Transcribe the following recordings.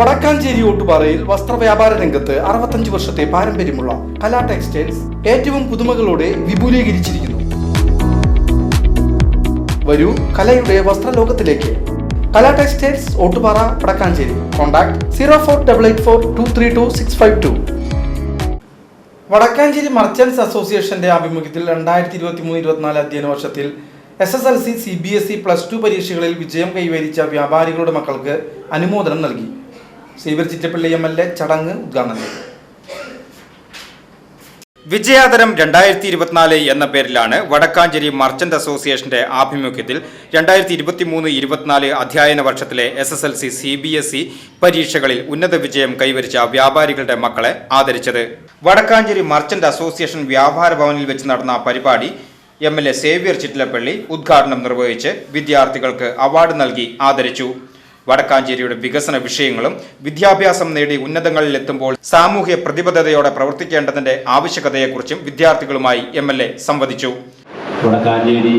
വടക്കാഞ്ചേരി ഓട്ടുപാറയിൽ വസ്ത്രവ്യാപാര രംഗത്ത് അറുപത്തഞ്ച് വർഷത്തെ പാരമ്പര്യമുള്ള കലാ ടെക്സ്റ്റൈൽസ് ഏറ്റവും പുതുമകളോടെ വിപുലീകരിച്ചിരിക്കുന്നു. വരൂ കലയുടെ വസ്ത്രലോകത്തിലേക്ക്. Kala textiles Ottupara Vadakkanchery. Contact zero four double eight four two three two six five two. Vadakkanchery merchants അസോസിയേഷന്റെ ആഭിമുഖ്യത്തിൽ രണ്ടായിരത്തി ഇരുപത്തി മൂന്ന് ഇരുപത്തിനാല് അധ്യയന വർഷത്തിൽ S S L C C B S E plus two പരീക്ഷകളിൽ വിജയം കൈവരിച്ച വ്യാപാരികളുടെ മക്കൾക്ക് അനുമോദനം നൽകി. സീവർ ചിറ്റപ്പള്ളി എം എൽ എ ചടങ്ങ് ഉദ്ഘാടനം ചെയ്തു. വിജയാതരം രണ്ടായിരത്തി ഇരുപത്തിനാല് എന്ന പേരിലാണ് വടക്കാഞ്ചേരി മർച്ചന്റ് അസോസിയേഷന്റെ ആഭിമുഖ്യത്തിൽ രണ്ടായിരത്തി ഇരുപത്തി മൂന്ന് ഇരുപത്തിനാല് അധ്യയന വർഷത്തിലെ S S L C C B S E പരീക്ഷകളിൽ ഉന്നത വിജയം കൈവരിച്ച വ്യാപാരികളുടെ മക്കളെ ആദരിച്ചത്. വടക്കാഞ്ചേരി മർച്ചന്റ് അസോസിയേഷൻ വ്യാപാര ഭവനിൽ വെച്ച് നടന്ന പരിപാടി M L A Xavier Chittilappally ഉദ്ഘാടനം നിർവഹിച്ച് വിദ്യാർത്ഥികൾക്ക് അവാർഡ് നൽകി ആദരിച്ചു. വടക്കാഞ്ചേരിയുടെ വികസന വിഷയങ്ങളും വിദ്യാഭ്യാസം നേടി ഉന്നതങ്ങളിലെത്തുമ്പോൾ സാമൂഹ്യ പ്രതിബദ്ധതയോടെ പ്രവർത്തിക്കേണ്ടതിന്റെ ആവശ്യകതയെക്കുറിച്ചും വിദ്യാർത്ഥികളുമായി എം എൽ എ സംവദിച്ചു. വടക്കാഞ്ചേരി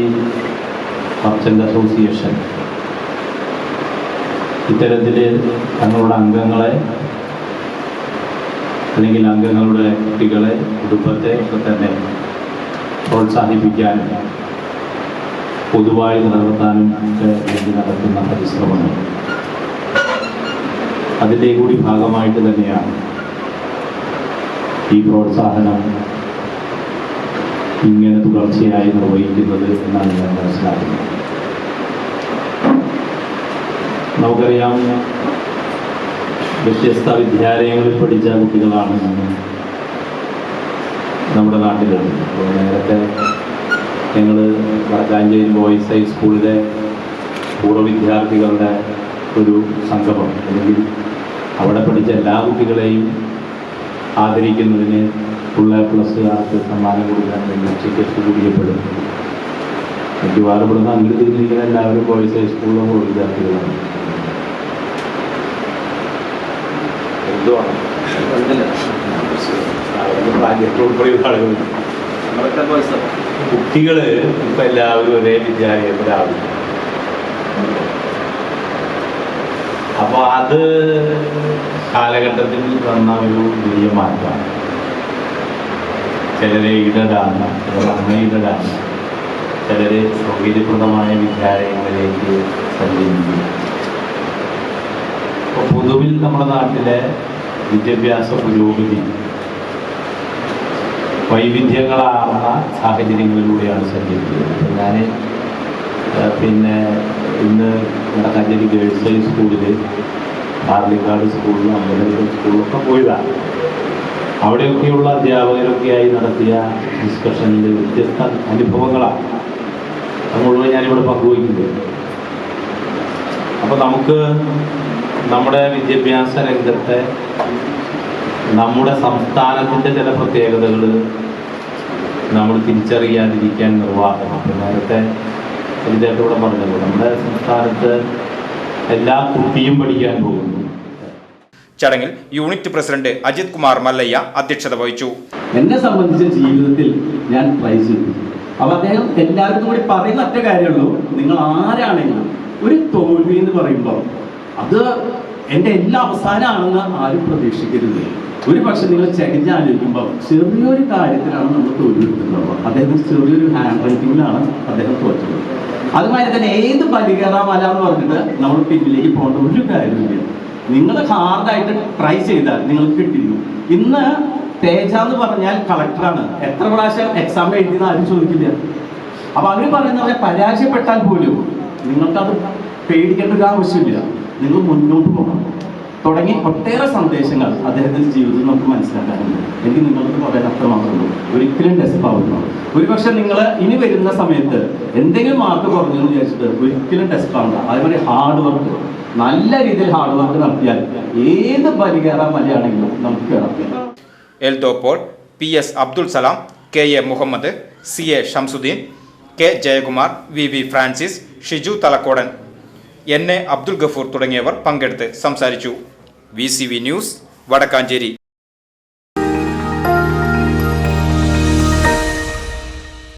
മർച്ചന്റ് അസോസിയേഷൻ ഇത്തരത്തിൽ തങ്ങളുടെ അംഗങ്ങളെ അല്ലെങ്കിൽ അംഗങ്ങളുടെ കുട്ടികളെ കുടുംബത്തെ ഒക്കെ തന്നെ പ്രോത്സാഹിപ്പിക്കാനും പൊതുവായി നിലനിർത്താനും വേണ്ടി നടത്തുന്ന പരിശ്രമങ്ങൾ. അതിന്റെ കൂടി ഭാഗമായിട്ട് തന്നെയാണ് ഈ പ്രോത്സാഹനം ഇങ്ങനെ തുടർച്ചയായി നിർവഹിക്കുന്നത് എന്നാണ് ഞാൻ മനസ്സിലാക്കുന്നത്. നമുക്കറിയാം വ്യത്യസ്ത വിദ്യാലയങ്ങളിൽ പഠിച്ച കുട്ടികളാണ് നമ്മുടെ നാട്ടിലുള്ളത് നേരത്തെ ഞങ്ങൾ വടക്കാഞ്ചേരി ബോയ്സ് ഹൈസ്കൂളിലെ പൂർവ വിദ്യാർത്ഥികളുടെ ഒരു സംഗമം അല്ലെങ്കിൽ അവിടെ പഠിച്ച എല്ലാ കുട്ടികളെയും ആദരിക്കുന്നതിന് ഫുൾ എ പ്ലസ്സുകാർക്ക് സമ്മാനം കൊടുക്കാൻ വേണ്ടി ഉച്ചയ്ക്ക് കൂടിയപ്പെടും മിക്കവാറും ഇവിടുന്ന് അംഗീകരിച്ചിരിക്കുന്ന തിരിഞ്ഞിരിക്കുന്ന എല്ലാവരും ബോയ്സ് ഹൈസ്കൂളിലും പൂർവ വിദ്യാർത്ഥികളാണ്. എന്തുവാണ്? പ്രായത്തോടുകൂടിയ ആളുകൾ കുട്ടികൾ ഇപ്പൊ എല്ലാവരും ഒരേ വിദ്യാലയത്തിലാവും. അപ്പൊ അത് കാലഘട്ടത്തിൽ വന്ന ഒരു വലിയ മാറ്റമാണ്. ചിലരെ ഇടടാണ് ചിലർ ചിലരെ സൗകര്യപ്രദമായ വിദ്യാലയങ്ങളിലേക്ക് സഞ്ചരിക്കും. അപ്പോൾ പൊതുവിൽ നമ്മുടെ നാട്ടിലെ വിദ്യാഭ്യാസ പുരോഗതി വൈവിധ്യങ്ങളാർന്ന സാഹചര്യങ്ങളിലൂടെയാണ് സഞ്ചരിക്കുന്നത്. ഞാൻ പിന്നെ ഇന്ന് നടക്കാഞ്ചേരി ഗേൾസ് ഹൈ സ്കൂളിൽ പാർലിക്കാട് സ്കൂളിലും അമ്പലപ്പുഴ സ്കൂളിലൊക്കെ പോയതാണ് അവിടെയൊക്കെയുള്ള അധ്യാപകരൊക്കെയായി നടത്തിയ ഡിസ്കഷനിൽ വ്യത്യസ്ത അനുഭവങ്ങളാണ് മുഴുവൻ ഞാനിവിടെ പങ്കുവയ്ക്കുന്നത് അപ്പോൾ നമുക്ക് നമ്മുടെ വിദ്യാഭ്യാസ രംഗത്തെ നമ്മുടെ സംസ്ഥാനത്തിന്റെ ചില പ്രത്യേകതകൾ നമ്മൾ തിരിച്ചറിയാതിരിക്കാൻ നിർവാഹം അപ്പോൾ നേരത്തെ ഇതിന്റെ പറഞ്ഞത് നമ്മുടെ സംസ്ഥാനത്ത് എല്ലാ കുട്ടിയും പഠിക്കാൻ പോകുന്നു. ചടങ്ങിൽ യൂണിറ്റ് പ്രസിഡന്റ് അജിത് കുമാർ മല്ലയ്യ അധ്യക്ഷത വഹിച്ചു. എന്നെ സംബന്ധിച്ച ജീവിതത്തിൽ ഞാൻ പ്രൈസ് ചെയ്തു. അപ്പൊ അദ്ദേഹം എല്ലാവർക്കും കൂടി പറയുന്ന ഒറ്റ കാര്യമുള്ളൂ നിങ്ങൾ ആരാണെങ്കിലും ഒരു തോൽവി എന്ന് പറയുമ്പോൾ അത് എന്റെ എല്ലാ അവസാനമാണെന്ന് ആരും പ്രതീക്ഷിക്കരുത്. ഒരു പക്ഷെ നിങ്ങൾ ചകിഞ്ഞാലോചിക്കുമ്പോൾ ചെറിയൊരു കാര്യത്തിലാണ് നമ്മൾ തോൽവി എടുക്കുന്നത് അദ്ദേഹം ചെറിയൊരു ഹാൻഡ് റൈറ്റിങ്ങിലാണ് അദ്ദേഹം തോറ്റത്. അതുമാതിരി തന്നെ ഏത് ബലികേറാമല എന്ന് പറഞ്ഞിട്ട് നമ്മൾ പിന്നിലേക്ക് പോകേണ്ട ഒരു കാര്യമില്ല. നിങ്ങൾ ഹാർഡായിട്ട് ട്രൈ ചെയ്താൽ നിങ്ങൾക്ക് കിട്ടിയിരുന്നു ഇന്ന് തേജ എന്ന് പറഞ്ഞാൽ കളക്ടറാണ് എത്ര പ്രാവശ്യം എക്സാം എഴുതിയെന്ന് ആരും ചോദിക്കില്ല. അപ്പൊ അവർ പറയുന്നത് പരാജയപ്പെട്ടാൽ പോലും നിങ്ങൾക്കത് പേടിക്കേണ്ട ഒരു ആവശ്യമില്ല. നിങ്ങൾ മുന്നോട്ട് പോകണം തുടങ്ങി ഒട്ടേറെ സന്ദേശങ്ങൾ അദ്ദേഹത്തിന്റെ ജീവിതത്തിൽ നമുക്ക് മനസ്സിലാക്കാനുണ്ട്. എനിക്ക് നിങ്ങൾക്ക് പറയാൻ അത്ര മാത്രമേ ഒരിക്കലും ടെസ്റ്റ് ഒരുപക്ഷെ നിങ്ങൾ ഇനി വരുന്ന സമയത്ത് എന്തെങ്കിലും മാർക്ക് കുറഞ്ഞു എന്ന് വിചാരിച്ചിട്ട് ഒരിക്കലും ടെസ്റ്റ് അതേപോലെ ഹാർഡ് വർക്ക് നല്ല രീതിയിൽ ഹാർഡ് വർക്ക് നടത്തിയാൽ ഏത് പരിഹാരം മലയാണെങ്കിലും നമുക്ക് L Paul P S Abdul Salam K A Muhammad C A Shamsuddin K Jayakumar V V Francis Shiju Thalakodan N A Abdul Gafoor തുടങ്ങിയവർ പങ്കെടുത്ത് സംസാരിച്ചു. V news Vadakkanchery.